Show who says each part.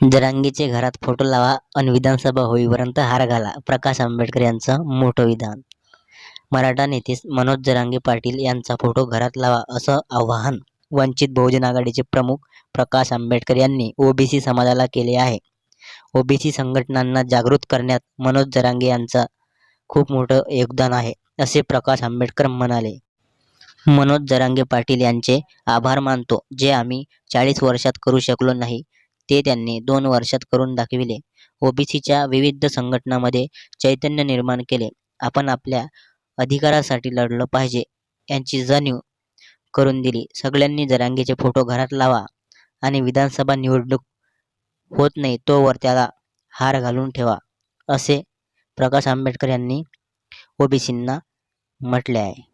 Speaker 1: जरांगेचे घरात फोटो लावा आणि विधानसभा होईपर्यंत हार घाला प्रकाश आंबेडकर यांचं मोठं विधान. मराठा नेते मनोज जरांगे पाटील यांचा फोटो घरात लावा असं आवाहन वंचित बहुजन आघाडीचे प्रमुख प्रकाश आंबेडकर यांनी ओबीसी समाजाला केले आहे. ओबीसी संघटनांना जागृत करण्यात मनोज जरांगे यांचा खूप मोठं योगदान आहे असे प्रकाश आंबेडकर म्हणाले. मनोज जरांगे पाटील यांचे आभार मानतो जे आम्ही चाळीस वर्षात करू शकलो नाही ते त्यांनी दोन वर्षात करून दाखविले. ओबीसीच्या विविध संघटनांमध्ये चैतन्य निर्माण केले. आपण आपल्या अधिकारासाठी लढलं पाहिजे यांची जाणीव करून दिली. सगळ्यांनी जरांगेचे फोटो घरात लावा आणि विधानसभा निवडणूक होत नाही तोवर त्याला हार घालून ठेवा असे प्रकाश आंबेडकर यांनी ओबीसींना म्हटले आहे.